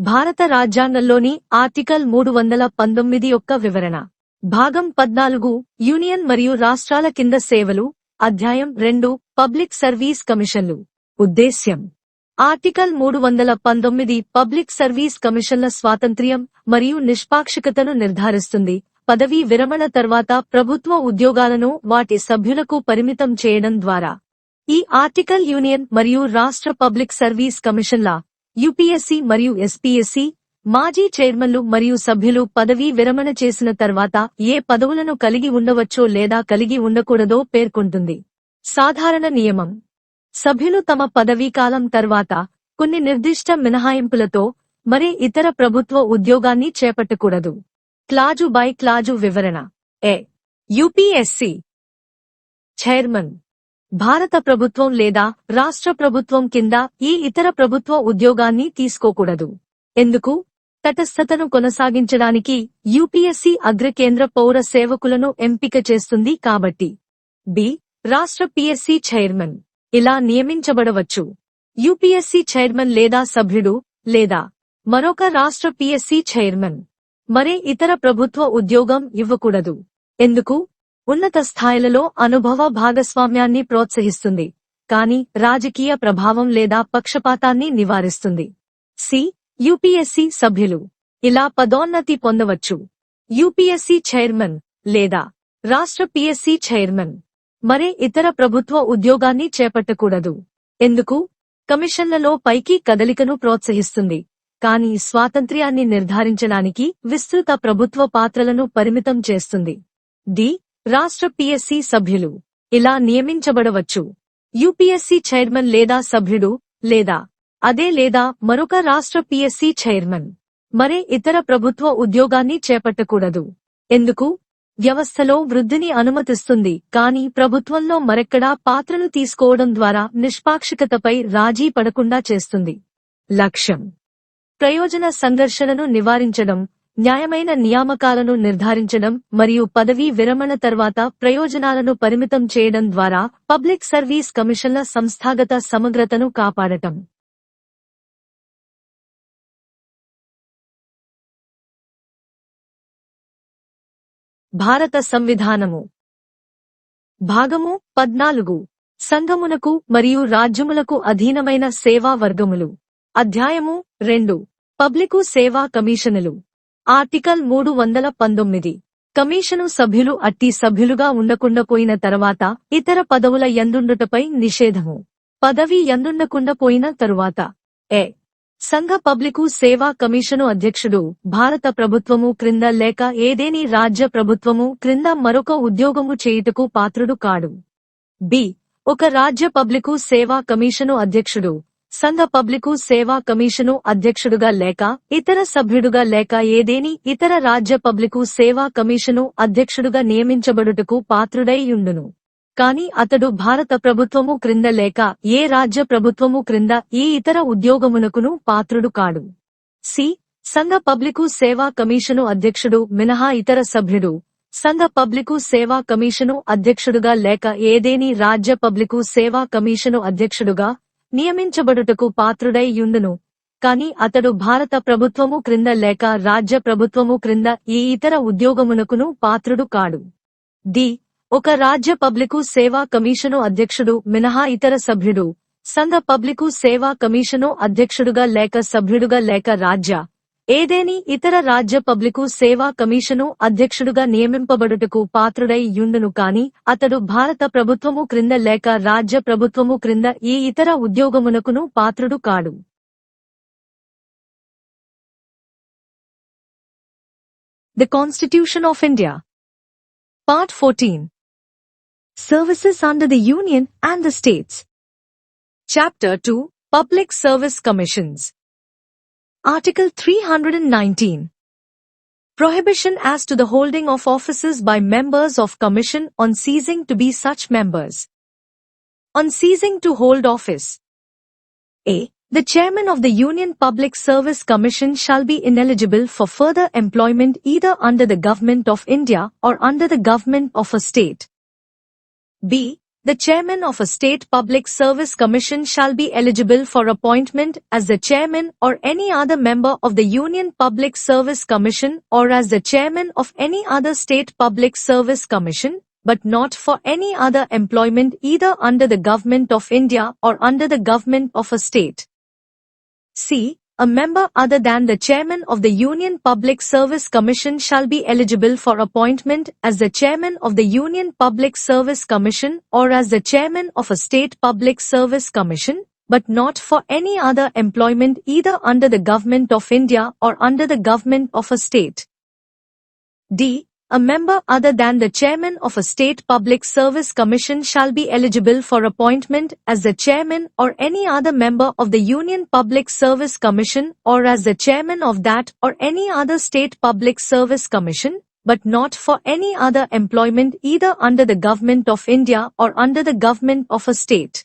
భారత రాజ్యాంగంలోని ఆర్టికల్ మూడు వందల పంతొమ్మిది యొక్క వివరణ. భాగం పద్నాలుగు యూనియన్ మరియు రాష్ట్రాల కింద సేవలు. అధ్యాయం రెండు పబ్లిక్ సర్వీస్ కమిషన్లు. ఉద్దేశ్యం. ఆర్టికల్ మూడు వందల పంతొమ్మిది పబ్లిక్ సర్వీస్ కమిషన్ల స్వాతంత్ర్యం మరియు నిష్పాక్షికతను నిర్ధారిస్తుంది. పదవీ విరమణ తర్వాత ప్రభుత్వ ఉద్యోగాలను వాటి సభ్యులకు పరిమితం చేయడం ద్వారా. ఈ ఆర్టికల్ యూనియన్ మరియు రాష్ట్ర పబ్లిక్ సర్వీస్ కమిషన్ల యూపీఎస్సీ మరియు ఎస్పీఎస్సీ మాజీ చైర్మన్లు మరియు సభ్యులు పదవీ విరమణ చేసిన తర్వాత ఏ పదవులను కలిగి ఉండవచ్చో లేదా కలిగి ఉండకూడదో పేర్కొంటుంది. సాధారణ నియమం. సభ్యులు తమ పదవీకాలం తర్వాత కొన్ని నిర్దిష్ట మినహాయింపులతో మరే ఇతర ప్రభుత్వ ఉద్యోగాన్ని చేపట్టకూడదు. క్లాజు బై క్లాజు వివరణ. A UPSC. చైర్మన్. భారత ప్రభుత్వం లేదా రాష్ట్ర ప్రభుత్వం కింద ఈ ఇతర ప్రభుత్వ ఉద్యోగాన్ని తీసుకోకూడదు. ఎందుకు? తటస్థతను కొనసాగించడానికి యూపీఎస్సీ అగ్రకేంద్ర పౌర సేవకులను ఎంపిక చేస్తుంది కాబట్టి. బి. రాష్ట్ర పిఎస్సీ చైర్మన్. ఇలా నియమించబడవచ్చు. యూపీఎస్సీ చైర్మన్ లేదా సభ్యుడు లేదా మరొక రాష్ట్ర పిఎస్సీ చైర్మన్. మరే ఇతర ప్రభుత్వ ఉద్యోగం ఇవ్వకూడదు. ఎందుకు? ఉన్నత స్థాయిలలో అనుభవ భాగస్వామ్యాన్ని ప్రోత్సహిస్తుంది. కానీ రాజకీయ ప్రభావం లేదా పక్షపాతాన్ని నివారిస్తుంది. సి. యూపీఎస్సీ సభ్యులు. ఇలా పదోన్నతి పొందవచ్చు. యూపీఎస్సీ చైర్మన్ లేదా రాష్ట్ర పిఎస్సీ చైర్మన్. మరే ఇతర ప్రభుత్వ ఉద్యోగాన్ని చేపట్టకూడదు. ఎందుకు? కమిషన్లలో పైకి కదలికను ప్రోత్సహిస్తుంది. కానీ స్వాతంత్ర్యాన్ని నిర్ధారించడానికి విస్తృత ప్రభుత్వ పాత్రలను పరిమితం చేస్తుంది. డి. రాష్ట్ర పిఎస్సి సభ్యులు. ఇలా నియమించబడవచ్చు. యూపీఎస్సీ చైర్మన్ లేదా సభ్యుడు లేదా అదే లేదా మరొక రాష్ట్ర పిఎస్సి చైర్మన్. మరే ఇతర ప్రభుత్వ ఉద్యోగాన్ని చేపట్టకూడదు. ఎందుకు? వ్యవస్థలో వృద్ధిని అనుమతిస్తుంది కానీ ప్రభుత్వంలో మరెక్కడా పాత్రను తీసుకోవడం ద్వారా నిష్పాక్షికతపై రాజీ పడకుండా చేస్తుంది. లక్ష్యం. ప్రయోజన సంఘర్షణను నివారించడం న్యాయమైన నియామకాలను నిర్ధారించడం మరియు పదవీ విరమణ తర్వాత ప్రయోజనాలను పరిమితం చేయడం ద్వారా పబ్లిక్ సర్వీస్ కమిషన్ల సంస్థాగత సమగ్రతను కాపాడటం. భారత సంవిధానము. భాగము పద్నాలుగు. సంఘమునకు మరియు రాజ్యములకు అధీనమైన సేవా వర్గములు. అధ్యాయము రెండు. పబ్లికు సేవా కమిషనులు. ఆర్టికల్ మూడు వందల పంతొమ్మిది. కమిషను సభ్యులు అట్టి సభ్యులుగా ఉండకుండా పోయిన తర్వాత ఇతర పదవుల ఎందుండుటపై నిషేధము. పదవి ఎందుండకుండా పోయిన తరువాత. ఏ సంఘ పబ్లికు సేవా కమిషను అధ్యక్షుడు భారత ప్రభుత్వము క్రింద లేక ఏదేని రాజ్య ప్రభుత్వము క్రింద మరొక ఉద్యోగము చేయుటకు పాత్రుడు కాడు. బి. ఒక రాజ్య పబ్లికు సేవా కమిషను అధ్యక్షుడు సంఘ పబ్లికు సేవా కమిషను అధ్యక్షుడుగా లేక ఇతర సభ్యుడుగా లేక ఏదేని ఇతర రాజ్య పబ్లికు సేవా కమిషను అధ్యక్షుడుగా నియమించబడుటకు పాత్రుడైయుండును కాని అతడు భారత ప్రభుత్వము క్రింద లేక ఏ రాజ్య ప్రభుత్వము క్రింద ఈ ఇతర ఉద్యోగమునకును పాత్రుడు కాడు. సి. సంఘ పబ్లికు సేవా కమిషను అధ్యక్షుడు మినహా ఇతర సభ్యుడు. సంఘ పబ్లికు సేవా కమిషను అధ్యక్షుడుగా లేక ఏదేని రాజ్య పబ్లికు సేవా కమిషను అధ్యక్షుడుగా నియమించబడుటకు పాత్రుడై యుండును. కాని అతడు భారత ప్రభుత్వము క్రింద లేక రాజ్య ప్రభుత్వము క్రింద ఈ ఇతర ఉద్యోగమునకును పాత్రుడు కాడు. డి ఒక రాజ్య పబ్లికు సేవా కమిషను అధ్యక్షుడు మినహా ఇతర సభ్యుడు. సంఘ పబ్లికు సేవా కమిషను అధ్యక్షుడుగా లేక సభ్యుడుగా లేక రాజ్య ఏదేని ఇతర రాజ్య పబ్లికు సేవా కమిషను అధ్యక్షుడుగా నియమింపబడుటకు పాత్రుడై యుండును కాని అతడు భారత ప్రభుత్వము క్రింద లేక రాజ్య ప్రభుత్వము క్రింద ఈ ఇతర ఉద్యోగమునకును పాత్రుడు కాడు. The Constitution of India part fourteen services under the union and the states chapter two public service commissions Article 319. Prohibition as to the holding of offices by members of Commission on ceasing to be such members. On ceasing to hold office. A. The chairman of the Union Public Service Commission shall be ineligible for further employment either under the government of India or under the government of a state. B. the chairman of a state public service commission shall be eligible for appointment as the chairman or any other member of the Union Public Service Commission or as the chairman of any other state public service commission, but not for any other employment either under the government of India or under the government of a state. C. A member other than the chairman of the Union Public Service Commission shall be eligible for appointment as the chairman of the Union Public Service Commission or as the chairman of a state public service commission, but not for any other employment either under the government of India or under the government of a state. D. A member other than the chairman of a state public service commission shall be eligible for appointment as the chairman or any other member of the Union Public Service Commission or as the chairman of that or any other state public service commission, but not for any other employment either under the government of India or under the government of a state.